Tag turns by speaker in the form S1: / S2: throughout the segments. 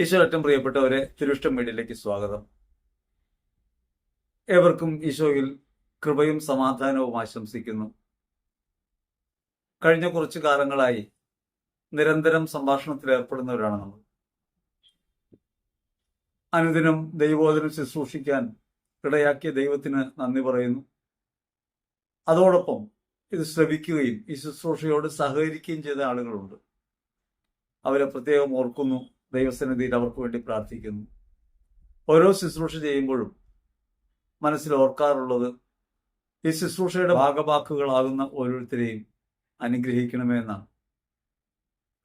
S1: ഈശോഏറ്റവും പ്രിയപ്പെട്ടവരെ തിരുവിഷ്ടം മീഡിയയിലേക്ക് സ്വാഗതം. ഏവർക്കും ഈശോയിൽ കൃപയും സമാധാനവും ആശംസിക്കുന്നു. കഴിഞ്ഞ കുറച്ച് കാലങ്ങളായി നിരന്തരം സംഭാഷണത്തിൽ ഏർപ്പെടുന്നവരാണ് നമ്മൾ. അനുദിനം ദൈവോധനം ശുശ്രൂഷിക്കാൻ ഇടയാക്കിയ ദൈവത്തിന് നന്ദി പറയുന്നു. അതോടൊപ്പം ഇത് ശ്രവിക്കുകയും ഈ ശുശ്രൂഷയോട് സഹകരിക്കുകയും ചെയ്ത ആളുകളുണ്ട്. അവരെ പ്രത്യേകം ഓർക്കുന്നു. ദൈവസന്നിധിയിൽ അവർക്ക് വേണ്ടി പ്രാർത്ഥിക്കുന്നു. ഓരോ ശുശ്രൂഷ ചെയ്യുമ്പോഴും മനസ്സിൽ ഓർക്കാറുള്ളത് ഈ ശുശ്രൂഷയുടെ ഭാഗവാക്കുകളാകുന്ന ഓരോരുത്തരെയും അനുഗ്രഹിക്കണമെന്നാണ്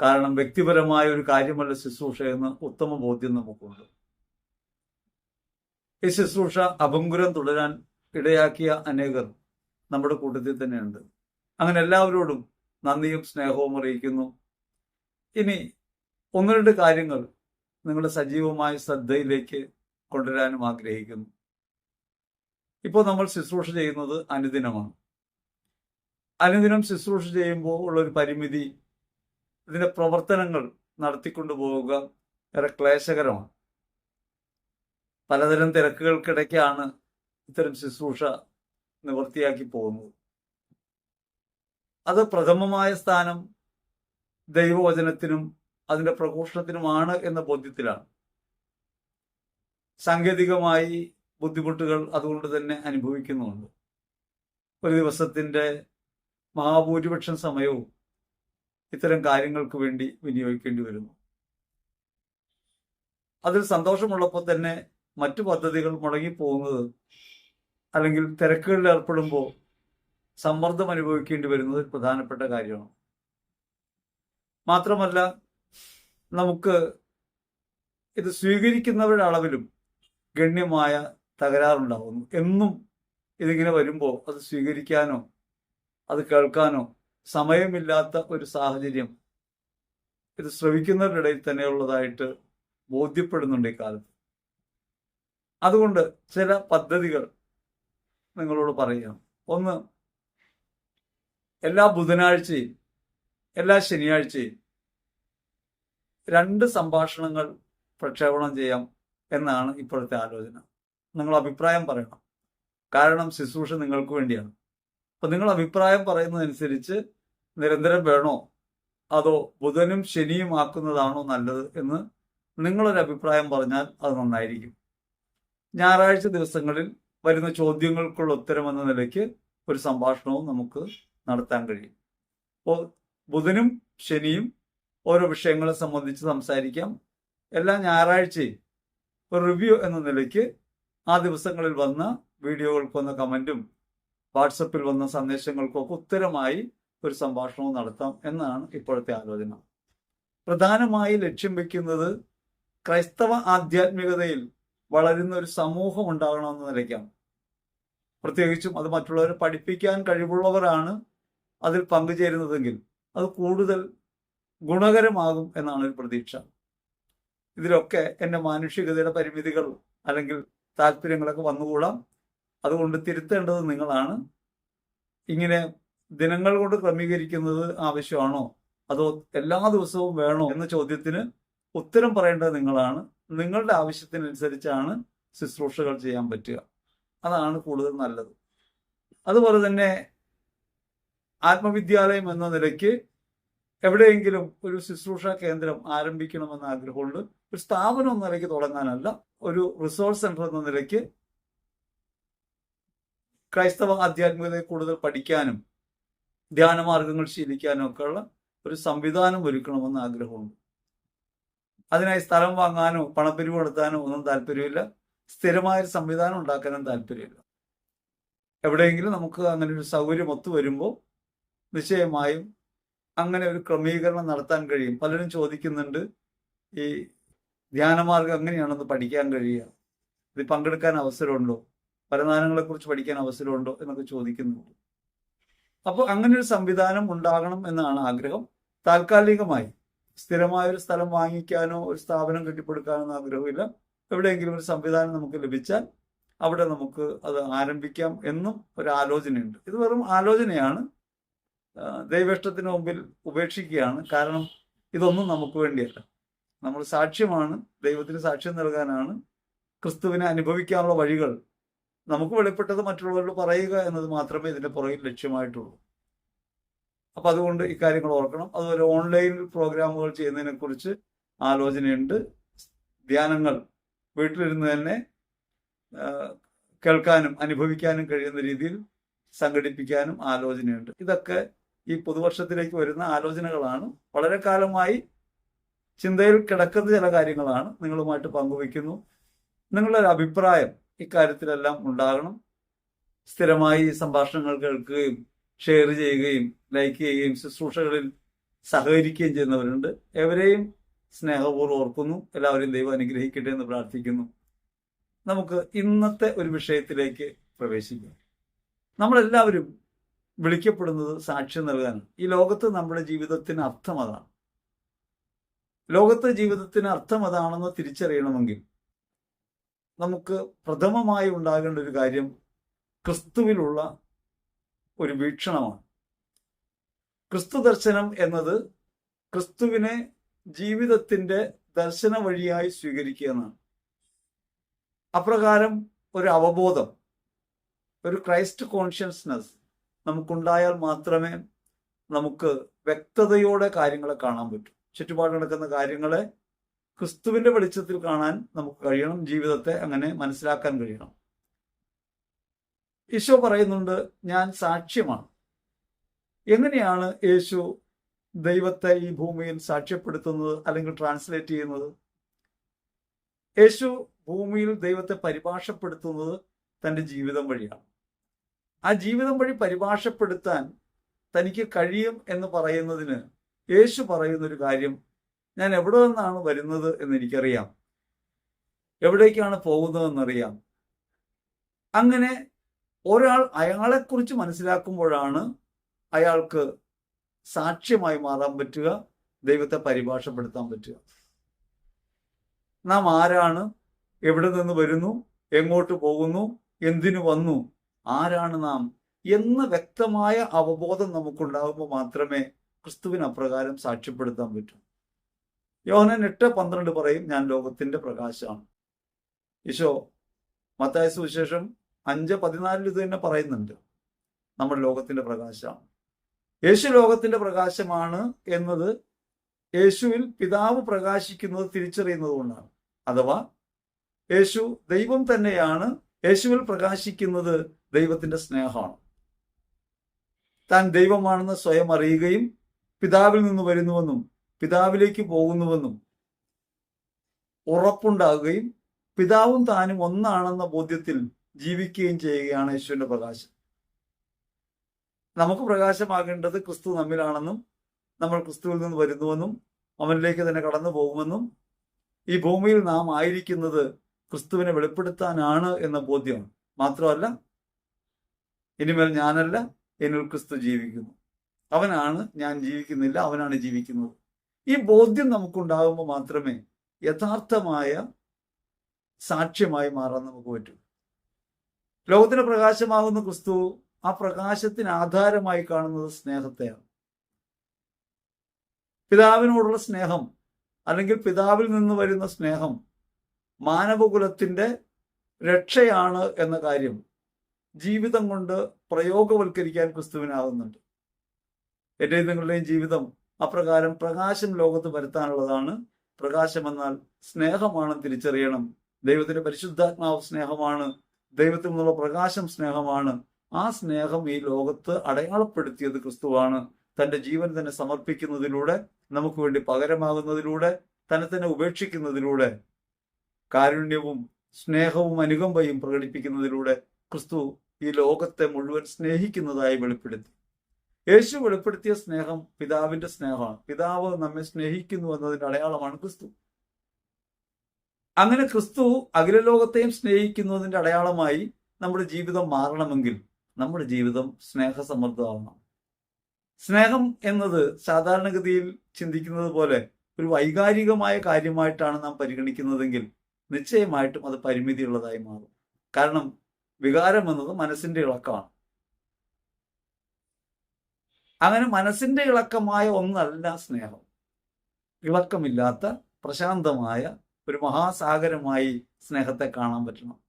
S1: കാരണം വ്യക്തിപരമായ ഒരു കാര്യമല്ല ശുശ്രൂഷ എന്ന് ഉത്തമ ബോധ്യം നമുക്കുണ്ട്. ഈ ശുശ്രൂഷ അപങ്കുരം തുടരാൻ ഇടയാക്കിയ അനേകർ നമ്മുടെ കൂട്ടത്തിൽ തന്നെയുണ്ട്. അങ്ങനെ എല്ലാവരോടും നന്ദിയും സ്നേഹവും അറിയിക്കുന്നു. ഇനി ഒന്ന് രണ്ട് കാര്യങ്ങൾ നിങ്ങളുടെ സജീവമായ ശ്രദ്ധയിലേക്ക് കൊണ്ടുവരാനും ആഗ്രഹിക്കുന്നു. ഇപ്പോൾ നമ്മൾ ശുശ്രൂഷ ചെയ്യുന്നത് അനുദിനമാണ്. അനുദിനം ശുശ്രൂഷ ചെയ്യുമ്പോൾ ഉള്ളൊരു പരിമിതി ഇതിന്റെ പ്രവർത്തനങ്ങൾ നടത്തിക്കൊണ്ടു പോവുക ഏറെ ക്ലേശകരമാണ്. പലതരം തിരക്കുകൾക്കിടയ്ക്കാണ് ഇത്തരം ശുശ്രൂഷ നിവൃത്തിയാക്കി പോകുന്നത്. അത് പ്രഥമമായ സ്ഥാനം ദൈവവചനത്തിനും അതിന്റെ പ്രഘോഷണത്തിനുമാണ് എന്ന ബോധ്യത്തിലാണ്. സാങ്കേതികമായി ബുദ്ധിമുട്ടുകൾ അതുകൊണ്ട് തന്നെ അനുഭവിക്കുന്നുണ്ട് ഒരു ദിവസത്തിന്റെ മഹാഭൂരിപക്ഷം സമയവും ഇത്തരം കാര്യങ്ങൾക്ക് വേണ്ടി വിനിയോഗിക്കേണ്ടി വരുന്നു. അതിൽ സന്തോഷമുള്ളപ്പോൾ തന്നെ മറ്റു പദ്ധതികൾ മുടങ്ങിപ്പോകുന്നത് അല്ലെങ്കിൽ തിരക്കുകളിൽ ഏർപ്പെടുമ്പോൾ സമ്മർദ്ദം അനുഭവിക്കേണ്ടി വരുന്നത് പ്രധാനപ്പെട്ട കാര്യമാണ്. മാത്രമല്ല നമുക്ക് ഇത് സ്വീകരിക്കുന്നവരുടെ അളവിലും ഗണ്യമായ തകരാറുണ്ടാകുന്നു എന്നും ഇതിങ്ങനെ വരുമ്പോൾ അത് സ്വീകരിക്കാനോ അത് കേൾക്കാനോ സമയമില്ലാത്ത ഒരു സാഹചര്യം ഇത് ശ്രവിക്കുന്നവരുടെ ഇടയിൽ തന്നെയുള്ളതായിട്ട് ബോധ്യപ്പെടുന്നുണ്ട് ഈ കാലത്ത്. അതുകൊണ്ട് ചില പദ്ധതികൾ നിങ്ങളോട് പറയാം. ഒന്ന് എല്ലാ ബുധനാഴ്ചയും എല്ലാ ശനിയാഴ്ചയും രണ്ട് സംഭാഷണങ്ങൾ പ്രക്ഷേപണം ചെയ്യാം എന്നാണ് ഇപ്പോഴത്തെ ആലോചന. നിങ്ങൾ അഭിപ്രായം പറയണം. കാരണം ശുശ്രൂഷ നിങ്ങൾക്ക് വേണ്ടിയാണ്. അപ്പൊ നിങ്ങൾ അഭിപ്രായം പറയുന്നതനുസരിച്ച് നിരന്തരം വേണോ? അതോ ബുധനും ശനിയും ആക്കുന്നതാണോ നല്ലത് എന്ന് നിങ്ങളൊരു അഭിപ്രായം പറഞ്ഞാൽ അത് നന്നായിരിക്കും. ഞായറാഴ്ച ദിവസങ്ങളിൽ വരുന്ന ചോദ്യങ്ങൾക്കുള്ള ഉത്തരം എന്ന നിലയ്ക്ക് ഒരു സംഭാഷണവും നമുക്ക് നടത്താൻ കഴിയും. അപ്പോൾ ബുധനും ശനിയും ഓരോ വിഷയങ്ങളെ സംബന്ധിച്ച് സംസാരിക്കാം. എല്ലാ ഞായറാഴ്ചയും ഒരു റിവ്യൂ എന്ന നിലയ്ക്ക് ആ ദിവസങ്ങളിൽ വന്ന വീഡിയോകൾക്ക് വന്ന കമന്റും വാട്സപ്പിൽ വന്ന സന്ദേശങ്ങൾക്കൊക്കെ ഉത്തരമായി ഒരു സംഭാഷണവും നടത്താം എന്നാണ് ഇപ്പോഴത്തെ ആലോചന. പ്രധാനമായി ലക്ഷ്യം വെക്കുന്നത് ക്രൈസ്തവ ആധ്യാത്മികതയിൽ വളരുന്ന ഒരു സമൂഹം ഉണ്ടാകണമെന്ന നിലയ്ക്കാണ്. പ്രത്യേകിച്ചും അത് മറ്റുള്ളവരെ പഠിപ്പിക്കാൻ കഴിവുള്ളവരാണ് അതിൽ പങ്കുചേരുന്നതെങ്കിൽ അത് കൂടുതൽ ഗുണകരമാകും എന്നാണ് ഒരു പ്രതീക്ഷ. ഇതിലൊക്കെ എന്റെ മാനുഷികതയുടെ പരിമിതികൾ അല്ലെങ്കിൽ താല്പര്യങ്ങളൊക്കെ വന്നുകൂടാം. അതുകൊണ്ട് തിരുത്തേണ്ടത് നിങ്ങളാണ്. ഇങ്ങനെ ദിനങ്ങൾ കൊണ്ട് ക്രമീകരിക്കുന്നത് ആവശ്യമാണോ? അതോ എല്ലാ ദിവസവും വേണോ എന്ന ചോദ്യത്തിന് ഉത്തരം പറയേണ്ടത് നിങ്ങളാണ്. നിങ്ങളുടെ ആവശ്യത്തിനനുസരിച്ചാണ് ശുശ്രൂഷകൾ ചെയ്യാൻ പറ്റുക. അതാണ് കൂടുതൽ നല്ലത്. അതുപോലെ തന്നെ ആത്മവിദ്യാലയം എന്ന നിലയ്ക്ക് എവിടെയെങ്കിലും ഒരു ശുശ്രൂഷ കേന്ദ്രം ആരംഭിക്കണമെന്ന് ആഗ്രഹമുണ്ട്. ഒരു സ്ഥാപനം എന്ന നിലയ്ക്ക് തുടങ്ങാനല്ല ഒരു റിസോഴ്സ് സെന്റർ എന്ന നിലയ്ക്ക് ക്രൈസ്തവ ആധ്യാത്മികതയെ കൂടുതൽ പഠിക്കാനും ധ്യാനമാർഗങ്ങൾ ശീലിക്കാനും ഒക്കെ ഉള്ള ഒരു സംവിധാനം ഒരുക്കണമെന്ന് ആഗ്രഹമുണ്ട്. അതിനായി സ്ഥലം വാങ്ങാനോ പണപ്പിരിവ് നടത്താനോ ഒന്നും താല്പര്യമില്ല. സ്ഥിരമായൊരു സംവിധാനം ഉണ്ടാക്കാനും താല്പര്യമില്ല. എവിടെയെങ്കിലും നമുക്ക് അങ്ങനെ ഒരു സൗകര്യം ഒത്തു വരുമ്പോൾ നിശ്ചയമായും അങ്ങനെ ഒരു ക്രമീകരണം നടത്താൻ കഴിയും. പലരും ചോദിക്കുന്നുണ്ട് ഈ ധ്യാനമാർഗം എങ്ങനെയാണെന്ന് പഠിക്കാൻ കഴിയുക? ഇത് പങ്കെടുക്കാൻ അവസരമുണ്ടോ? പരനാനങ്ങളെ കുറിച്ച് പഠിക്കാൻ അവസരമുണ്ടോ എന്നൊക്കെ ചോദിക്കുന്നുണ്ട്. അപ്പോൾ അങ്ങനെ ഒരു സംവിധാനം ഉണ്ടാകണം എന്നാണ് ആഗ്രഹം. താൽക്കാലികമായി സ്ഥിരമായ ഒരു സ്ഥലം വാങ്ങിക്കാനോ ഒരു സ്ഥാപനം കെട്ടിപ്പടുക്കാനോ ആഗ്രഹമില്ല. എവിടെയെങ്കിലും ഒരു സംവിധാനം നമുക്ക് ലഭിച്ചാൽ അവിടെ നമുക്ക് അത് ആരംഭിക്കാം എന്നും ഒരു ആലോചനയുണ്ട്. ഇത് വെറും ആലോചനയാണ്. ദൈവേഷ്ടത്തിന് മുമ്പിൽ ഉപേക്ഷിക്കുകയാണ്. കാരണം ഇതൊന്നും നമുക്ക് വേണ്ടിയല്ല. നമ്മൾ സാക്ഷ്യമാണ് ദൈവത്തിന് സാക്ഷ്യം നൽകാനാണ് ക്രിസ്തുവിനെ അനുഭവിക്കാനുള്ള വഴികൾ നമുക്ക് വെളിപ്പെട്ടത് മറ്റുള്ളവരോട് പറയുക എന്നത് മാത്രമേ ഇതിന്റെ പുറകിൽ ലക്ഷ്യമായിട്ടുള്ളൂ. അപ്പൊ അതുകൊണ്ട് ഇക്കാര്യങ്ങൾ ഓർക്കണം. അതുപോലെ ഓൺലൈൻ പ്രോഗ്രാമുകൾ ചെയ്യുന്നതിനെക്കുറിച്ച് ആലോചനയുണ്ട്. ധ്യാനങ്ങൾ വീട്ടിലിരുന്ന് തന്നെ കേൾക്കാനും അനുഭവിക്കാനും കഴിയുന്ന രീതിയിൽ സംഘടിപ്പിക്കാനും ആലോചനയുണ്ട്. ഇതൊക്കെ ഈ പുതുവർഷത്തിലേക്ക് വരുന്ന ആലോചനകളാണ്. വളരെ കാലമായി ചിന്തയിൽ കിടക്കുന്ന ചില കാര്യങ്ങളാണ് നിങ്ങളുമായിട്ട് പങ്കുവയ്ക്കുന്നു. നിങ്ങളുടെ അഭിപ്രായം ഇക്കാര്യത്തിലെല്ലാം ഉണ്ടാകണം. സ്ഥിരമായി സംഭാഷണങ്ങൾ കേൾക്കുകയും ഷെയർ ചെയ്യുകയും ലൈക്ക് ചെയ്യുകയും ശുശ്രൂഷകളിൽ സഹകരിക്കുകയും ചെയ്യുന്നവരുണ്ട്. എവരെയും സ്നേഹപൂർവം ഓർക്കുന്നു. എല്ലാവരെയും ദൈവം അനുഗ്രഹിക്കട്ടെ എന്ന് പ്രാർത്ഥിക്കുന്നു. നമുക്ക് ഇന്നത്തെ ഒരു വിഷയത്തിലേക്ക് പ്രവേശിക്കാം. നമ്മളെല്ലാവരും വിളിക്കപ്പെടുന്നത് സാക്ഷ്യം നൽകാൻ. ഈ ലോകത്ത് നമ്മുടെ ജീവിതത്തിന് അർത്ഥം അതാണ്. ലോകത്തെ ജീവിതത്തിന് അർത്ഥം അതാണെന്ന് തിരിച്ചറിയണമെങ്കിൽ നമുക്ക് പ്രഥമമായി ഉണ്ടാകേണ്ട ഒരു കാര്യം ക്രിസ്തുവിലുള്ള ഒരു വീക്ഷണമാണ്. ക്രിസ്തു ദർശനം എന്നത് ക്രിസ്തുവിനെ ജീവിതത്തിന്റെ ദർശന വഴിയായി സ്വീകരിക്കുക എന്നാണ്. അപ്രകാരം ഒരു അവബോധം ഒരു ക്രൈസ്റ്റ് കോൺഷ്യസ്നസ് നമുക്കുണ്ടായാൽ മാത്രമേ നമുക്ക് വ്യക്തതയോടെ കാര്യങ്ങളെ കാണാൻ പറ്റൂ. ചുറ്റുപാട് നടക്കുന്ന കാര്യങ്ങളെ ക്രിസ്തുവിന്റെ വെളിച്ചത്തിൽ കാണാൻ നമുക്ക് കഴിയണം. ജീവിതത്തെ അങ്ങനെ മനസ്സിലാക്കാൻ കഴിയണം. ഈശോ പറയുന്നുണ്ട് ഞാൻ സാക്ഷ്യമാണ്. എങ്ങനെയാണ് യേശു ദൈവത്തെ ഈ ഭൂമിയിൽ സാക്ഷ്യപ്പെടുത്തുന്നത് അല്ലെങ്കിൽ ട്രാൻസ്ലേറ്റ് ചെയ്യുന്നത്? യേശു ഭൂമിയിൽ ദൈവത്തെ പരിഭാഷപ്പെടുത്തുന്നത് തന്റെ ജീവിതം വഴിയാണ്. ആ ജീവിതം വഴി പരിഭാഷപ്പെടുത്താൻ തനിക്ക് കഴിയും എന്ന് പറയുന്നതിന് യേശു പറയുന്നൊരു കാര്യം ഞാൻ എവിടെ നിന്നാണ് വരുന്നത് എന്ന് എനിക്കറിയാം എവിടേക്കാണ് പോകുന്നതെന്നറിയാം. അങ്ങനെ ഒരാൾ അയാളെക്കുറിച്ച് മനസ്സിലാക്കുമ്പോഴാണ് അയാൾക്ക് സാക്ഷ്യമായി മാറാൻ പറ്റുക ദൈവത്തെ പരിഭാഷപ്പെടുത്താൻ പറ്റുക. നാം ആരാണ്? എവിടെ നിന്ന് വരുന്നു? എങ്ങോട്ട് പോകുന്നു? എന്തിനു വന്നു? ആരാണ് നാം എന്ന് വ്യക്തമായ അവബോധം നമുക്കുണ്ടാകുമ്പോൾ മാത്രമേ ക്രിസ്തുവിന് അപ്രകാരം സാക്ഷ്യപ്പെടുത്താൻ പറ്റൂ. യോഹനൻ എട്ട് പന്ത്രണ്ട് പറയും ഞാൻ ലോകത്തിന്റെ പ്രകാശമാണ്. ഈശോ മത്തായ സുവിശേഷം അഞ്ച് പതിനാലിൽ ഇത് തന്നെ പറയുന്നുണ്ട്. നമ്മൾ ലോകത്തിന്റെ പ്രകാശമാണ്. യേശു ലോകത്തിന്റെ പ്രകാശമാണ് എന്നത് യേശുവിൽ പിതാവ് പ്രകാശിക്കുന്നത് തിരിച്ചറിയുന്നത് കൊണ്ടാണ്. അഥവാ യേശു ദൈവം തന്നെയാണ് യേശുവിൽ പ്രകാശിക്കുന്നത് ദൈവത്തിന്റെ സ്നേഹമാണ്. താൻ ദൈവമാണെന്ന് സ്വയം അറിയുകയും പിതാവിൽ നിന്ന് വരുന്നുവെന്നും പിതാവിലേക്ക് പോകുന്നുവെന്നും ഉറപ്പുണ്ടാകുകയും പിതാവും താനും ഒന്നാണെന്ന ബോധ്യത്തിൽ ജീവിക്കുകയും ചെയ്യുകയാണ് യേശുവിന്റെ പ്രകാശം. നമുക്ക് പ്രകാശമാകേണ്ടത് ക്രിസ്തു നമ്മിലാണെന്നും നമ്മൾ ക്രിസ്തുവിൽ നിന്ന് വരുന്നുവെന്നും അവനിലേക്ക് തന്നെ കടന്നു പോകുമെന്നും ഈ ഭൂമിയിൽ നാം ആയിരിക്കുന്നത് ക്രിസ്തുവിനെ വെളിപ്പെടുത്താനാണ് എന്ന ബോധ്യം മാത്രമല്ല ഇനിമേൽ ഞാനല്ല എന്നിൽ ക്രിസ്തു ജീവിക്കുന്നു. അവനാണ് ഞാൻ ജീവിക്കുന്നില്ല അവനാണ് ജീവിക്കുന്നത്. ഈ ബോധ്യം നമുക്കുണ്ടാകുമ്പോൾ മാത്രമേ യഥാർത്ഥമായ സാക്ഷ്യമായി മാറാൻ നമുക്ക് പറ്റൂ. ലോകത്തിന് പ്രകാശമാകുന്ന ക്രിസ്തു ആ പ്രകാശത്തിന് ആധാരമായി കാണുന്നത് സ്നേഹത്തെയാണ്. പിതാവിനോടുള്ള സ്നേഹം അല്ലെങ്കിൽ പിതാവിൽ നിന്ന് വരുന്ന സ്നേഹം മാനവകുലത്തിന്റെ രക്ഷയാണ് എന്ന കാര്യം ജീവിതം കൊണ്ട് പ്രയോഗവൽക്കരിക്കാൻ ക്രിസ്തുവിനാകുന്നുണ്ട്. എന്റെ നിങ്ങളുടെയും ജീവിതം അപ്രകാരം പ്രകാശം ലോകത്ത് വരുത്താനുള്ളതാണ്. പ്രകാശം എന്നാൽ സ്നേഹമാണ് തിരിച്ചറിയണം. ദൈവത്തിന്റെ പരിശുദ്ധാത്മാവ് സ്നേഹമാണ്. ദൈവത്തിൽ നിന്നുള്ള പ്രകാശം സ്നേഹമാണ്. ആ സ്നേഹം ഈ ലോകത്ത് അടയാളപ്പെടുത്തിയത് ക്രിസ്തുവാണ്. തന്റെ ജീവൻ തന്നെ സമർപ്പിക്കുന്നതിലൂടെ നമുക്ക് വേണ്ടി പകരമാകുന്നതിലൂടെ തന്നെ തന്നെ ഉപേക്ഷിക്കുന്നതിലൂടെ കാരുണ്യവും സ്നേഹവും അനുകമ്പയും പ്രകടിപ്പിക്കുന്നതിലൂടെ ക്രിസ്തു ഈ ലോകത്തെ മുഴുവൻ സ്നേഹിക്കുന്നതായി വെളിപ്പെടുത്തി. യേശു വെളിപ്പെടുത്തിയ സ്നേഹം പിതാവിന്റെ സ്നേഹമാണ്. പിതാവ് നമ്മെ സ്നേഹിക്കുന്നു എന്നതിന്റെ അടയാളമാണ് ക്രിസ്തു. അങ്ങനെ ക്രിസ്തു അഖില ലോകത്തെയും സ്നേഹിക്കുന്നതിന്റെ അടയാളമായി നമ്മുടെ ജീവിതം മാറണമെങ്കിൽ നമ്മുടെ ജീവിതം സ്നേഹസമൃദ്ധമാവണം. സ്നേഹം എന്നത് സാധാരണഗതിയിൽ ചിന്തിക്കുന്നത് പോലെ ഒരു വൈകാരികമായ കാര്യമായിട്ടാണ് നാം പരിഗണിക്കുന്നതെങ്കിൽ നിശ്ചയമായിട്ടും അത് പരിമിതിയുള്ളതായി മാറും. കാരണം വികാരം എന്നത് മനസ്സിന്റെ ഇളക്കമാണ്. അങ്ങനെ മനസ്സിന്റെ ഇളക്കമായ ഒന്നല്ല സ്നേഹം. ഇളക്കമില്ലാത്ത പ്രശാന്തമായ ഒരു മഹാസാഗരമായി സ്നേഹത്തെ കാണാൻ പറ്റണം.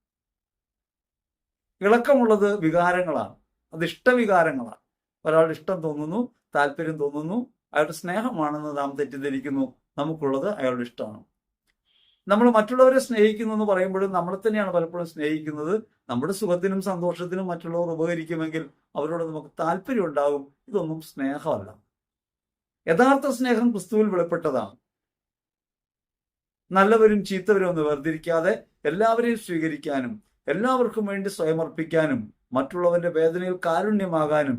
S1: ഇളക്കമുള്ളത് വികാരങ്ങളാണ്. അത് ഇഷ്ടവികാരങ്ങളാണ്. ഒരാൾ ഇഷ്ടം തോന്നുന്നു താല്പര്യം തോന്നുന്നു അയാളുടെ സ്നേഹമാണെന്ന് നാം തെറ്റിദ്ധരിക്കുന്നു നമുക്കുള്ളത് അയാളുടെ ഇഷ്ടമാണ്. നമ്മൾ മറ്റുള്ളവരെ സ്നേഹിക്കുന്നു എന്ന് പറയുമ്പോഴും നമ്മളെ തന്നെയാണ് പലപ്പോഴും സ്നേഹിക്കുന്നത്. നമ്മുടെ സുഖത്തിനും സന്തോഷത്തിനും മറ്റുള്ളവർ ഉപകരിക്കുമെങ്കിൽ അവരോട് നമുക്ക് താല്പര്യം ഉണ്ടാകും ഇതൊന്നും സ്നേഹമല്ല. യഥാർത്ഥ സ്നേഹം ക്രിസ്തുവിൽ വെളിപ്പെട്ടതാണ്. നല്ലവരും ചീത്തവരും ഒന്ന് വേർതിരിക്കാതെ എല്ലാവരെയും സ്വീകരിക്കാനും എല്ലാവർക്കും വേണ്ടി സ്വയമർപ്പിക്കാനും മറ്റുള്ളവന്റെ വേദനയിൽ കാരുണ്യമാകാനും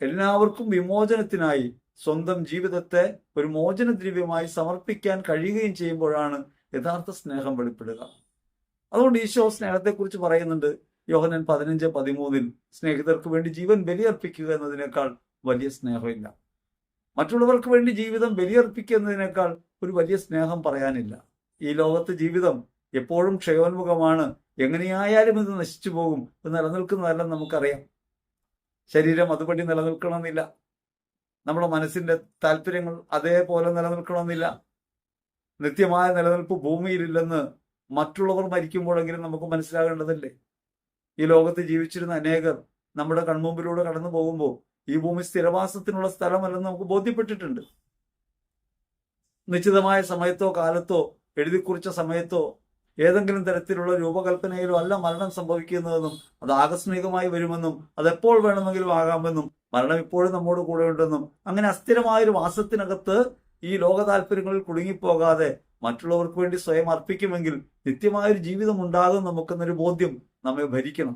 S1: എല്ലാവർക്കും വിമോചനത്തിനായി സ്വന്തം ജീവിതത്തെ ഒരു മോചനദ്രവ്യമായി സമർപ്പിക്കാൻ കഴിയുകയും ചെയ്യുമ്പോഴാണ് യഥാർത്ഥ സ്നേഹം വെളിപ്പെടുക. അതുകൊണ്ട് ഈശോ സ്നേഹത്തെക്കുറിച്ച് പറയുന്നുണ്ട്. യോഹനൻ പതിനഞ്ച് പതിമൂന്നിൽ സ്നേഹിതർക്ക് വേണ്ടി ജീവൻ ബലിയർപ്പിക്കുക എന്നതിനേക്കാൾ വലിയ സ്നേഹമില്ല. മറ്റുള്ളവർക്ക് വേണ്ടി ജീവിതം ബലിയർപ്പിക്കുന്നതിനേക്കാൾ ഒരു വലിയ സ്നേഹം പറയാനില്ല. ഈ ലോകത്ത് ജീവിതം എപ്പോഴും ക്ഷയോന്മുഖമാണ്. എങ്ങനെയായാലും ഇത് നശിച്ചു പോകും. ഇത് നിലനിൽക്കുന്നതല്ല നമുക്കറിയാം. ശരീരം അതുപടി നിലനിൽക്കണമെന്നില്ല. നമ്മുടെ മനസ്സിന്റെ താല്പര്യങ്ങൾ അതേപോലെ നിലനിൽക്കണമെന്നില്ല. നിത്യമായ നിലനിൽപ്പ് ഭൂമിയിലില്ലെന്ന് മറ്റുള്ളവർ മരിക്കുമ്പോഴെങ്കിലും നമുക്ക് മനസ്സിലാകേണ്ടതല്ലേ? ഈ ലോകത്ത് ജീവിച്ചിരുന്ന അനേകർ നമ്മുടെ കൺമുമ്പിലൂടെ കടന്നു പോകുമ്പോൾ ഈ ഭൂമി സ്ഥിരവാസത്തിനുള്ള സ്ഥലമല്ലെന്ന് നമുക്ക് ബോധ്യപ്പെട്ടിട്ടുണ്ട്. നിശ്ചിതമായ സമയത്തോ കാലത്തോ എഴുതി കുറിച്ച സമയത്തോ ഏതെങ്കിലും തരത്തിലുള്ള രൂപകൽപ്പനയിലോ അല്ല മരണം സംഭവിക്കുന്നതെന്നും അത് ആകസ്മികമായി വരുമെന്നും അത് എപ്പോൾ വേണമെങ്കിലും ആകാമെന്നും മരണം ഇപ്പോഴും നമ്മോട് കൂടെ ഉണ്ടെന്നും അങ്ങനെ അസ്ഥിരമായ ഒരു വാസത്തിനകത്ത് ഈ ലോക താല്പര്യങ്ങളിൽ കുടുങ്ങിപ്പോകാതെ മറ്റുള്ളവർക്ക് വേണ്ടി സ്വയം അർപ്പിക്കുമെങ്കിൽ നിത്യമായൊരു ജീവിതം ഉണ്ടാകും നമുക്കെന്നൊരു ബോധ്യം നമ്മെ ഭരിക്കണം.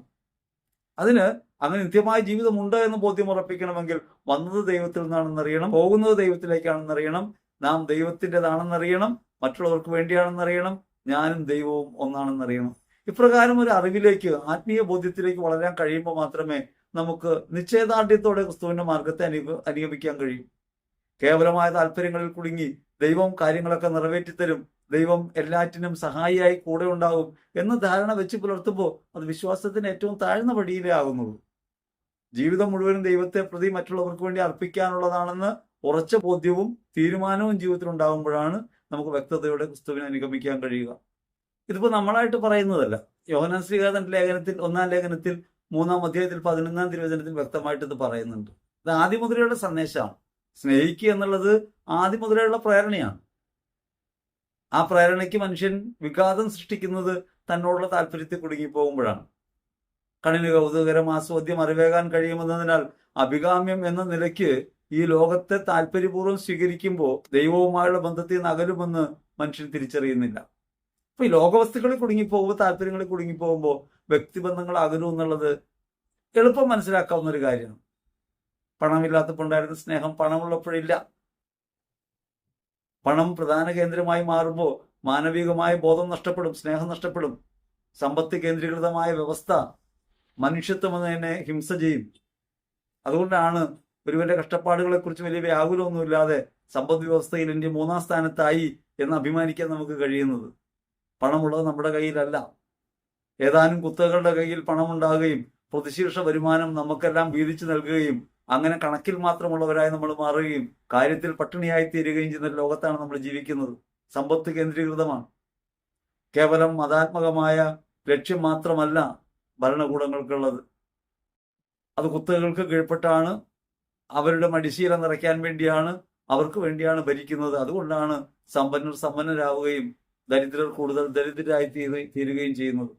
S1: അതിന് അങ്ങനെ നിത്യമായ ജീവിതം ഉണ്ട് എന്ന് ബോധ്യം ഉറപ്പിക്കണമെങ്കിൽ വന്നത് ദൈവത്തിൽ നിന്നാണെന്നറിയണം പോകുന്നത് ദൈവത്തിലേക്കാണെന്നറിയണം നാം ദൈവത്തിന്റെതാണെന്നറിയണം മറ്റുള്ളവർക്ക് വേണ്ടിയാണെന്നറിയണം ഞാനും ദൈവവും ഒന്നാണെന്നറിയണം ഇപ്രകാരം ഒരു അറിവിലേക്ക് ആത്മീയ ബോധ്യത്തിലേക്ക് വളരാൻ കഴിയുമ്പോൾ മാത്രമേ നമുക്ക് നിശ്ചയദാർഢ്യത്തോടെ ക്രിസ്തുവിന്റെ മാർഗത്തെ അനുഗ അനുഗമിക്കാൻ കഴിയും. കേവലമായ താല്പര്യങ്ങളിൽ കുടുങ്ങി ദൈവം കാര്യങ്ങളൊക്കെ നിറവേറ്റിത്തരും ദൈവം എല്ലാറ്റിനും സഹായിയായി കൂടെ ഉണ്ടാവും എന്ന് ധാരണ വെച്ച് പുലർത്തുമ്പോൾ അത് വിശ്വാസത്തിന് ഏറ്റവും താഴ്ന്ന പടിയിലേ ആകുന്നുള്ളൂ. ജീവിതം മുഴുവനും ദൈവത്തെ പ്രതി മറ്റുള്ളവർക്ക് വേണ്ടി അർപ്പിക്കാനുള്ളതാണെന്ന് ഉറച്ച ബോധ്യവും തീരുമാനവും ജീവിതത്തിൽ ഉണ്ടാകുമ്പോഴാണ് നമുക്ക് വ്യക്തതയോടെ ക്രിസ്തുവിനെ അനുഗമിക്കാൻ കഴിയുക. ഇതിപ്പോ നമ്മളായിട്ട് പറയുന്നതല്ല. യോഹനാൻ ശ്രീകാതൻ ലേഖനത്തിൽ ഒന്നാം ലേഖനത്തിൽ മൂന്നാം അധ്യായത്തിൽ പതിനൊന്നാം തിരുവചനത്തിൽ വ്യക്തമായിട്ട് ഇത് പറയുന്നുണ്ട്. ഇത് ആദിമുദ്രയുടെ സന്ദേശമാണ്. സ്നേഹിക്കുക എന്നുള്ളത് ആദ്യം മുതലുള്ള പ്രേരണയാണ്. ആ പ്രേരണയ്ക്ക് മനുഷ്യൻ വിഘാതം സൃഷ്ടിക്കുന്നത് തന്നോടുള്ള താല്പര്യത്തിൽ കുടുങ്ങിപ്പോകുമ്പോഴാണ്. കണ്ണിന് കൗതുകരം ആസ്വാദ്യം അറിവേകാൻ കഴിയുമെന്നതിനാൽ അഭികാമ്യം എന്ന നിലയ്ക്ക് ഈ ലോകത്തെ താല്പര്യപൂർവം സ്വീകരിക്കുമ്പോൾ ദൈവവുമായുള്ള ബന്ധത്തിൽ നിന്ന് അകലുമെന്ന് മനുഷ്യൻ തിരിച്ചറിയുന്നില്ല. അപ്പൊ ഈ ലോകവസ്തുക്കളിൽ കുടുങ്ങിപ്പോകുമ്പോൾ താല്പര്യങ്ങളിൽ കുടുങ്ങിപ്പോകുമ്പോൾ വ്യക്തിബന്ധങ്ങൾ അകലും എന്നുള്ളത് എളുപ്പം മനസ്സിലാക്കാവുന്ന ഒരു കാര്യമാണ്. പണമില്ലാത്തപ്പോൾ ഉണ്ടായിരുന്ന സ്നേഹം. പണമുള്ളപ്പോഴില്ല. പണം പ്രധാന കേന്ദ്രമായി മാറുമ്പോൾ മാനവികമായ ബോധം നഷ്ടപ്പെടും സ്നേഹം നഷ്ടപ്പെടും. സമ്പത്ത് കേന്ദ്രീകൃതമായ വ്യവസ്ഥ മനുഷ്യത്വം എന്നതിനെ ഹിംസ ചെയ്യും. അതുകൊണ്ടാണ് ഒരുവന്റെ കഷ്ടപ്പാടുകളെ കുറിച്ച് വലിയ വ്യാകുലമൊന്നുമില്ലാതെ സമ്പദ് വ്യവസ്ഥയിൽ ഇന്ത്യ മൂന്നാം സ്ഥാനത്തായി എന്ന് അഭിമാനിക്കാൻ നമുക്ക് കഴിയുന്നത്. പണമുള്ളത് നമ്മുടെ കയ്യിലല്ല. ഏതാനും കുത്തകളുടെ കയ്യിൽ പണമുണ്ടാകുകയും പ്രതിശീർഷ വരുമാനം നമുക്കെല്ലാം വീതിച്ചു നൽകുകയും അങ്ങനെ കണക്കിൽ മാത്രമുള്ളവരായി നമ്മൾ മാറുകയും കാര്യത്തിൽ പട്ടിണിയായി തീരുകയും ചെയ്യുന്ന ലോകത്താണ് നമ്മൾ ജീവിക്കുന്നത്. സമ്പത്ത് കേന്ദ്രീകൃതമാണ്. കേവലം മതാത്മകമായ ലക്ഷ്യം മാത്രമല്ല ഭരണകൂടങ്ങൾക്കുള്ളത് അത് കുത്തകൾക്ക് കീഴ്പ്പെട്ടാണ് അവരുടെ മടിശീല നിറയ്ക്കാൻ വേണ്ടിയാണ് അവർക്ക് വേണ്ടിയാണ് ഭരിക്കുന്നത്. അതുകൊണ്ടാണ് സമ്പന്നർ സമ്പന്നരാവുകയും ദരിദ്രർ കൂടുതൽ ദരിദ്രരായി തീരുകയും ചെയ്യുന്നത്.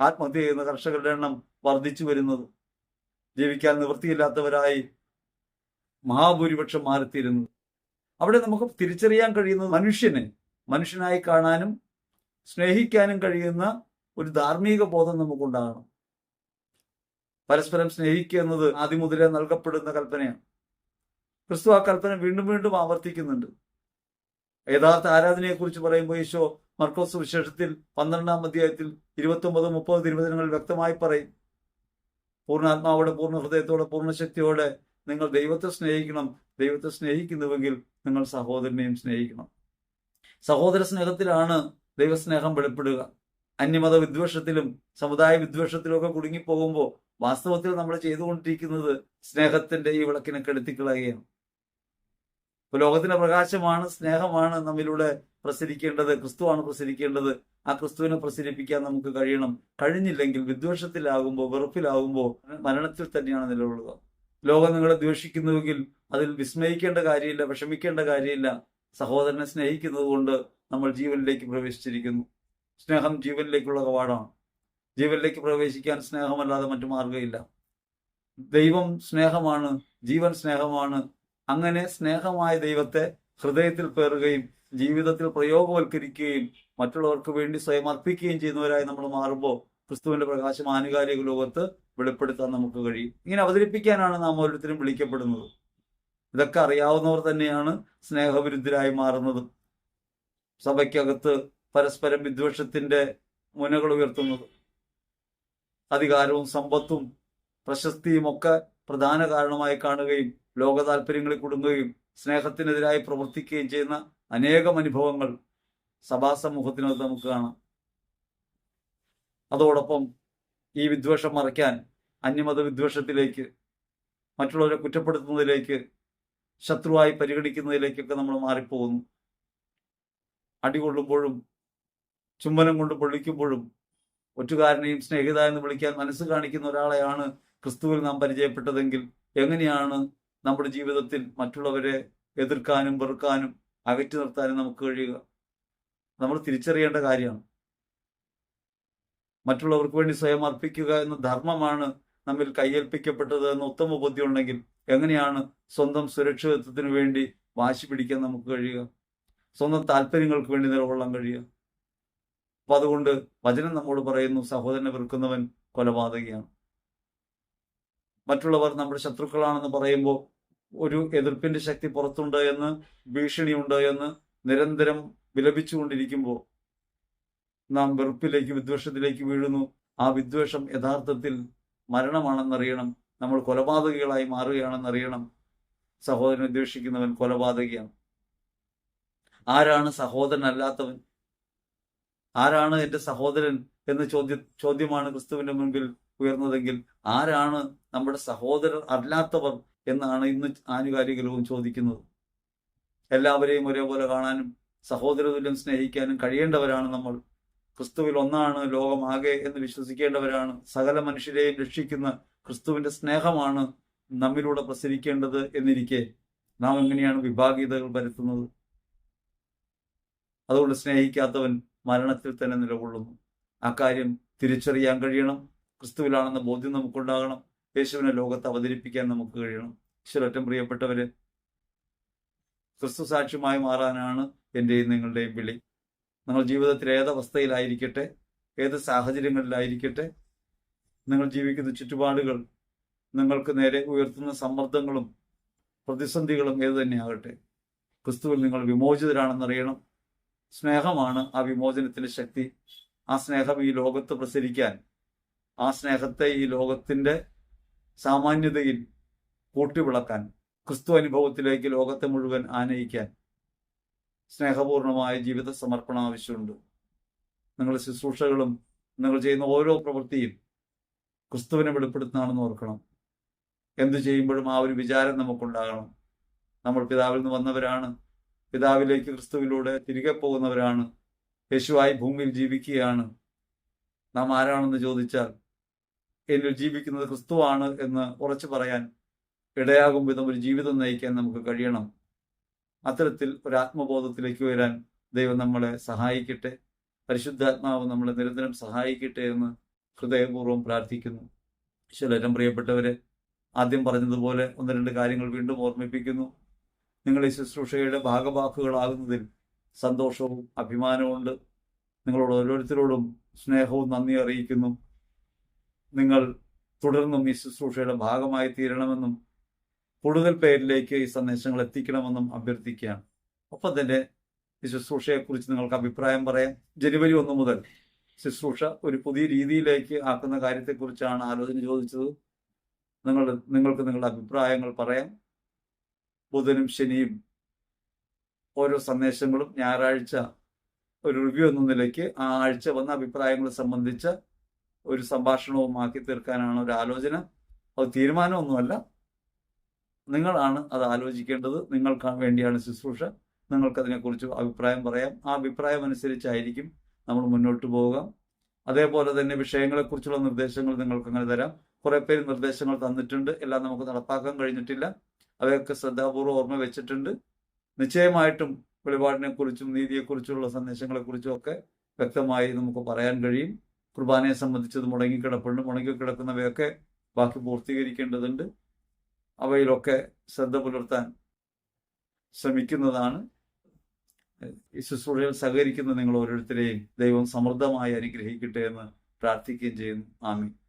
S1: ആത്മഹത്യ ചെയ്യുന്ന കർഷകരുടെ എണ്ണം വർദ്ധിച്ചു വരുന്നത്. ജീവിക്കാൻ നിവൃത്തിയില്ലാത്തവരായി മഹാഭൂരിപക്ഷം മാറിത്തീരുന്നത് അവിടെ നമുക്ക് തിരിച്ചറിയാൻ കഴിയുന്നത് മനുഷ്യനെ മനുഷ്യനായി കാണാനും സ്നേഹിക്കാനും കഴിയുന്ന ഒരു ധാർമ്മിക ബോധം നമുക്കുണ്ടാകണം. പരസ്പരം സ്നേഹിക്കുക എന്നത് ആദ്യം മുതലേ നൽകപ്പെടുന്ന കൽപ്പനയാണ്. ക്രിസ്തു ആ കൽപ്പന വീണ്ടും വീണ്ടും ആവർത്തിക്കുന്നുണ്ട്. യഥാർത്ഥ ആരാധനയെക്കുറിച്ച് പറയുമ്പോൾ ഈശോ മർക്കോസ് വിശേഷത്തിൽ പന്ത്രണ്ടാം അധ്യായത്തിൽ ഇരുപത്തി ഒമ്പത് മുപ്പത് തിരുവചനങ്ങൾ വ്യക്തമായി പറയും. പൂർണാത്മാവോടെ പൂർണ ഹൃദയത്തോടെ പൂർണ ശക്തിയോടെ നിങ്ങൾ ദൈവത്തെ സ്നേഹിക്കണം. ദൈവത്തെ സ്നേഹിക്കുന്നുവെങ്കിൽ നിങ്ങൾ സഹോദരനെയും സ്നേഹിക്കണം. സഹോദര സ്നേഹത്തിലാണ് ദൈവസ്നേഹം വെളിപ്പെടുക. അന്യമത വിദ്വേഷത്തിലും സമുദായ വിദ്വേഷത്തിലും ഒക്കെ കുടുങ്ങിപ്പോകുമ്പോൾ വാസ്തവത്തിൽ നമ്മൾ ചെയ്തുകൊണ്ടിരിക്കുന്നത് സ്നേഹത്തിന്റെ ഈ വിളക്കിനെ കെടുത്തിക്കളയുകയാണ്. ഇപ്പൊ ലോകത്തിന്റെ പ്രകാശമാണ് സ്നേഹമാണ് നമ്മിലൂടെ പ്രസരിക്കേണ്ടത് ക്രിസ്തുവാണ് പ്രസരിക്കേണ്ടത്. ആ ക്രിസ്തുവിനെ പ്രസരിപ്പിക്കാൻ നമുക്ക് കഴിയണം. കഴിഞ്ഞില്ലെങ്കിൽ വിദ്വേഷത്തിലാകുമ്പോൾ വെറുപ്പിലാകുമ്പോൾ മരണത്തിൽ തന്നെയാണ് നിലകൊള്ളുക ലോകം നിങ്ങളെ ദ്വേഷിക്കുന്നുവെങ്കിൽ അതിൽ വിസ്മയിക്കേണ്ട കാര്യമില്ല വിഷമിക്കേണ്ട കാര്യമില്ല. സഹോദരനെ സ്നേഹിക്കുന്നത് കൊണ്ട് നമ്മൾ ജീവനിലേക്ക് പ്രവേശിച്ചിരിക്കുന്നു. സ്നേഹം ജീവനിലേക്കുള്ള കവാടമാണ്. ജീവനിലേക്ക് പ്രവേശിക്കാൻ സ്നേഹമല്ലാതെ മറ്റു മാർഗമില്ല ദൈവം സ്നേഹമാണ് ജീവൻ സ്നേഹമാണ്. അങ്ങനെ സ്നേഹമായ ദൈവത്തെ ഹൃദയത്തിൽ പേറുകയും ജീവിതത്തിൽ പ്രയോഗവൽക്കരിക്കുകയും മറ്റുള്ളവർക്ക് വേണ്ടി സ്വയം അർപ്പിക്കുകയും ചെയ്യുന്നവരായി നമ്മൾ മാറുമ്പോൾ ക്രിസ്തുവിന്റെ പ്രകാശം ആനുകാലിക ലോകത്ത് വെളിപ്പെടുത്താൻ നമുക്ക് കഴിയും. ഇങ്ങനെ അവതരിപ്പിക്കാനാണ് നാം ഓരോരുത്തരും വിളിക്കപ്പെടുന്നത്. ഇതൊക്കെ അറിയാവുന്നവർ തന്നെയാണ് സ്നേഹവിരുദ്ധരായി മാറുന്നത്. സഭയ്ക്കകത്ത് പരസ്പരം വിദ്വേഷത്തിന്റെ മുനകൾ ഉയർത്തുന്നത്. അധികാരവും സമ്പത്തും പ്രശസ്തിയും ഒക്കെ പ്രധാന കാരണമായി കാണുകയും ലോക താല്പര്യങ്ങളിൽ കുടുങ്ങുകയും സ്നേഹത്തിനെതിരായി പ്രവർത്തിക്കുകയും ചെയ്യുന്ന അനേകം അനുഭവങ്ങൾ സഭാസമൂഹത്തിനകത്ത് നമുക്ക് കാണാം. അതോടൊപ്പം ഈ വിദ്വേഷം മറയ്ക്കാൻ അന്യമത വിദ്വേഷത്തിലേക്ക് മറ്റുള്ളവരെ കുറ്റപ്പെടുത്തുന്നതിലേക്ക് ശത്രുവായി പരിഗണിക്കുന്നതിലേക്കൊക്കെ നമ്മൾ മാറിപ്പോകുന്നു. അടികൊള്ളുമ്പോഴും ചുംബനം കൊണ്ട് പൊള്ളിക്കുമ്പോഴും ഒറ്റുകാരനെയും സ്നേഹിത എന്ന് വിളിക്കാൻ മനസ്സ് കാണിക്കുന്ന ഒരാളെയാണ് ക്രിസ്തുവിൽ നാം പരിചയപ്പെട്ടതെങ്കിൽ എങ്ങനെയാണ് നമ്മുടെ ജീവിതത്തിൽ മറ്റുള്ളവരെ എതിർക്കാനും വെറുക്കാനും അകറ്റി നിർത്താനും നമുക്ക് കഴിയുക. നമ്മൾ തിരിച്ചറിയേണ്ട കാര്യമാണ്. മറ്റുള്ളവർക്ക് വേണ്ടി സ്വയം അർപ്പിക്കുക എന്ന ധർമ്മമാണ് നമ്മിൽ കയ്യേൽപ്പിക്കപ്പെട്ടത് എന്ന ഉത്തമ ബുദ്ധി ഉണ്ടെങ്കിൽ എങ്ങനെയാണ് സ്വന്തം സുരക്ഷിതത്വത്തിന് വേണ്ടി വാശി പിടിക്കാൻ നമുക്ക് കഴിയുക? സ്വന്തം താല്പര്യങ്ങൾക്ക് വേണ്ടി നിലകൊള്ളാൻ കഴിയുക? അപ്പൊ അതുകൊണ്ട് വചനം നമ്മോട് പറയുന്നു സഹോദരനെ വെറുക്കുന്നവൻ കൊലപാതകയാണ്. മറ്റുള്ളവർ നമ്മുടെ ശത്രുക്കളാണെന്ന് പറയുമ്പോൾ ഒരു എതിർപ്പിന്റെ ശക്തി പുറത്തുണ്ട് എന്ന് ഭീഷണിയുണ്ട് എന്ന് നിരന്തരം വിലപിച്ചുകൊണ്ടിരിക്കുമ്പോൾ നാം വെറുപ്പിലേക്ക് വിദ്വേഷത്തിലേക്ക് വീഴുന്നു. ആ വിദ്വേഷം യഥാർത്ഥത്തിൽ മരണമാണെന്നറിയണം. നമ്മൾ കൊലപാതകികളായി മാറുകയാണെന്നറിയണം. സഹോദരനെ ദ്വേഷിക്കുന്നവൻ കൊലപാതകിയാണ്. ആരാണ് സഹോദരൻ അല്ലാത്തവൻ ആരാണ് എന്റെ സഹോദരൻ എന്ന ചോദ്യ ചോദ്യമാണ് ക്രിസ്തുവിന്റെ മുൻപിൽ ഉയർന്നതെങ്കിൽ ആരാണ് നമ്മുടെ സഹോദരർ അല്ലാത്തവർ എന്നാണ് ഇന്ന് ആനുകാലിക ലോകം ചോദിക്കുന്നത്. എല്ലാവരെയും ഒരേപോലെ കാണാനും സഹോദരതുല്യം സ്നേഹിക്കാനും കഴിയേണ്ടവരാണ് നമ്മൾ. ക്രിസ്തുവിൽ ഒന്നാണ് ലോകമാകെ എന്ന് വിശ്വസിക്കേണ്ടവരാണ്. സകല മനുഷ്യരെയും രക്ഷിക്കുന്ന ക്രിസ്തുവിന്റെ സ്നേഹമാണ് നമ്മിലൂടെ പ്രസരിക്കേണ്ടത് എന്നിരിക്കെ നാം എങ്ങനെയാണ് വിഭാഗീയതകൾ വരുത്തുന്നത്? അതുകൊണ്ട് സ്നേഹിക്കാത്തവൻ മരണത്തിൽ തന്നെ നിലകൊള്ളുന്നു. അക്കാര്യം കാര്യം തിരിച്ചറിയാൻ കഴിയണം. ക്രിസ്തുവിലാണെന്ന ബോധ്യം നമുക്കുണ്ടാകണം. യേശുവിനെ ലോകത്ത് അവതരിപ്പിക്കാൻ നമുക്ക് കഴിയണം. ഈശ്വരറ്റം പ്രിയപ്പെട്ടവര്. ക്രിസ്തു സാക്ഷ്യമായി മാറാനാണ് എന്റെയും നിങ്ങളുടെയും വിളി. നിങ്ങൾ ജീവിതത്തിൽ ഏതവസ്ഥയിലായിരിക്കട്ടെ ഏത് സാഹചര്യങ്ങളിലായിരിക്കട്ടെ നിങ്ങൾ ജീവിക്കുന്ന ചുറ്റുപാടുകൾ നിങ്ങൾക്ക് നേരെ ഉയർത്തുന്ന സമ്മർദ്ദങ്ങളും പ്രതിസന്ധികളും ഏത് തന്നെയാകട്ടെ. ക്രിസ്തുവിൽ നിങ്ങൾ വിമോചിതരാണെന്നറിയണം. സ്നേഹമാണ് ആ വിമോചനത്തിന്റെ ശക്തി. ആ സ്നേഹം ഈ ലോകത്ത് പ്രസരിക്കാൻ ആ സ്നേഹത്തെ ഈ ലോകത്തിന്റെ സാമാന്യതയിൽ കൂട്ടിവിളക്കാൻ ക്രിസ്തു അനുഭവത്തിലേക്ക് ലോകത്തെ മുഴുവൻ ആനയിക്കാൻ സ്നേഹപൂർണമായ ജീവിത സമർപ്പണം ആവശ്യമുണ്ട്. നിങ്ങളുടെ ശുശ്രൂഷകളും നിങ്ങൾ ചെയ്യുന്ന ഓരോ പ്രവൃത്തിയും ക്രിസ്തുവിനെ വെളിപ്പെടുത്തുന്നതാണെന്ന് ഓർക്കണം. എന്തു ചെയ്യുമ്പോഴും ആ ഒരു വിചാരം നമുക്കുണ്ടാകണം. നമ്മൾ പിതാവിൽ നിന്ന് വന്നവരാണ്. പിതാവിലേക്ക് ക്രിസ്തുവിലൂടെ തിരികെ പോകുന്നവരാണ്. യേശുവായി ഭൂമിയിൽ ജീവിക്കുകയാണ്. നാം ആരാണെന്ന് ചോദിച്ചാൽ എന്നിൽ ജീവിക്കുന്നത് ക്രിസ്തുവാണ് എന്ന് ഉറച്ചു പറയാൻ ഇടയാകും വിധം ഒരു ജീവിതം നയിക്കാൻ നമുക്ക് കഴിയണം. അത്തരത്തിൽ ഒരു ആത്മബോധത്തിലേക്ക് വരാൻ ദൈവം നമ്മളെ സഹായിക്കട്ടെ. പരിശുദ്ധാത്മാവ് നമ്മളെ നിരന്തരം സഹായിക്കട്ടെ എന്ന് ഹൃദയപൂർവം പ്രാർത്ഥിക്കുന്നു. ഈശ്വരൻ പ്രിയപ്പെട്ടവരെ ആദ്യം പറഞ്ഞതുപോലെ ഒന്ന് രണ്ട് കാര്യങ്ങൾ വീണ്ടും ഓർമ്മിപ്പിക്കുന്നു. നിങ്ങൾ ഈ ശുശ്രൂഷയുടെ ഭാഗവാക്കുകളാകുന്നതിൽ സന്തോഷവും അഭിമാനവും ഉണ്ട്. നിങ്ങളോട് ഓരോരുത്തരോടും സ്നേഹവും നന്ദി അറിയിക്കുന്നു. നിങ്ങൾ തുടർന്നും ഈ ശുശ്രൂഷയുടെ ഭാഗമായി തീരണമെന്നും കൂടുതൽ പേരിലേക്ക് ഈ സന്ദേശങ്ങൾ എത്തിക്കണമെന്നും അഭ്യർത്ഥിക്കുകയാണ്. ഒപ്പം തന്നെ ഈ ശുശ്രൂഷയെക്കുറിച്ച് നിങ്ങൾക്ക് അഭിപ്രായം പറയാം. ജനുവരി ഒന്ന് മുതൽ ശുശ്രൂഷ ഒരു പുതിയ രീതിയിലേക്ക് ആക്കുന്ന കാര്യത്തെക്കുറിച്ചാണ് ആലോചന ചോദിച്ചത്. നിങ്ങൾ നിങ്ങൾക്ക് നിങ്ങളുടെ അഭിപ്രായങ്ങൾ പറയാം. ബുധനും ശനിയും ഓരോ സന്ദേശങ്ങളും ഞായറാഴ്ച ഒരു റിവ്യൂ എന്ന നിലയ്ക്ക് ആ ആഴ്ച വന്ന അഭിപ്രായങ്ങളെ സംബന്ധിച്ച ഒരു സംഭാഷണവും ആക്കി തീർക്കാനാണ് ഒരു ആലോചന. അത് തീരുമാനമൊന്നുമല്ല. നിങ്ങളാണ് അത് ആലോചിക്കേണ്ടത്. നിങ്ങൾക്ക് വേണ്ടിയാണ് ശുശ്രൂഷ. നിങ്ങൾക്കതിനെക്കുറിച്ച് അഭിപ്രായം പറയാം. ആ അഭിപ്രായം അനുസരിച്ചായിരിക്കും നമ്മൾ മുന്നോട്ട് പോവുക. അതേപോലെ തന്നെ വിഷയങ്ങളെക്കുറിച്ചുള്ള നിർദ്ദേശങ്ങൾ നിങ്ങൾക്ക് അങ്ങനെ തരാം. കുറെ പേര് നിർദ്ദേശങ്ങൾ തന്നിട്ടുണ്ട്. എല്ലാം നമുക്ക് നടപ്പാക്കാൻ കഴിഞ്ഞിട്ടില്ല. അവയൊക്കെ ശ്രദ്ധാപൂർവം ഓർമ്മ വെച്ചിട്ടുണ്ട്. നിശ്ചയമായിട്ടും വെളിപാടിനെക്കുറിച്ചും നീതിയെക്കുറിച്ചുള്ള സന്ദേശങ്ങളെക്കുറിച്ചും ഒക്കെ വ്യക്തമായി നമുക്ക് പറയാൻ കഴിയും. കുർബാനയെ സംബന്ധിച്ചത് മുടങ്ങിക്കിടപ്പുണ്ട് മുടങ്ങിക്കിടക്കുന്നവയൊക്കെ ബാക്കി പൂർത്തീകരിക്കേണ്ടതുണ്ട്. അവയിലൊക്കെ ശ്രദ്ധ പുലർത്താൻ ശ്രമിക്കുന്നതാണ്. ഈ ശുശ്രൂഷയിൽ സഹകരിക്കുന്ന നിങ്ങൾ ഓരോരുത്തരെയും ദൈവം സമൃദ്ധമായി അനുഗ്രഹിക്കട്ടെ എന്ന് പ്രാർത്ഥിക്കുകയും ചെയ്യുന്നു. ആമീൻ.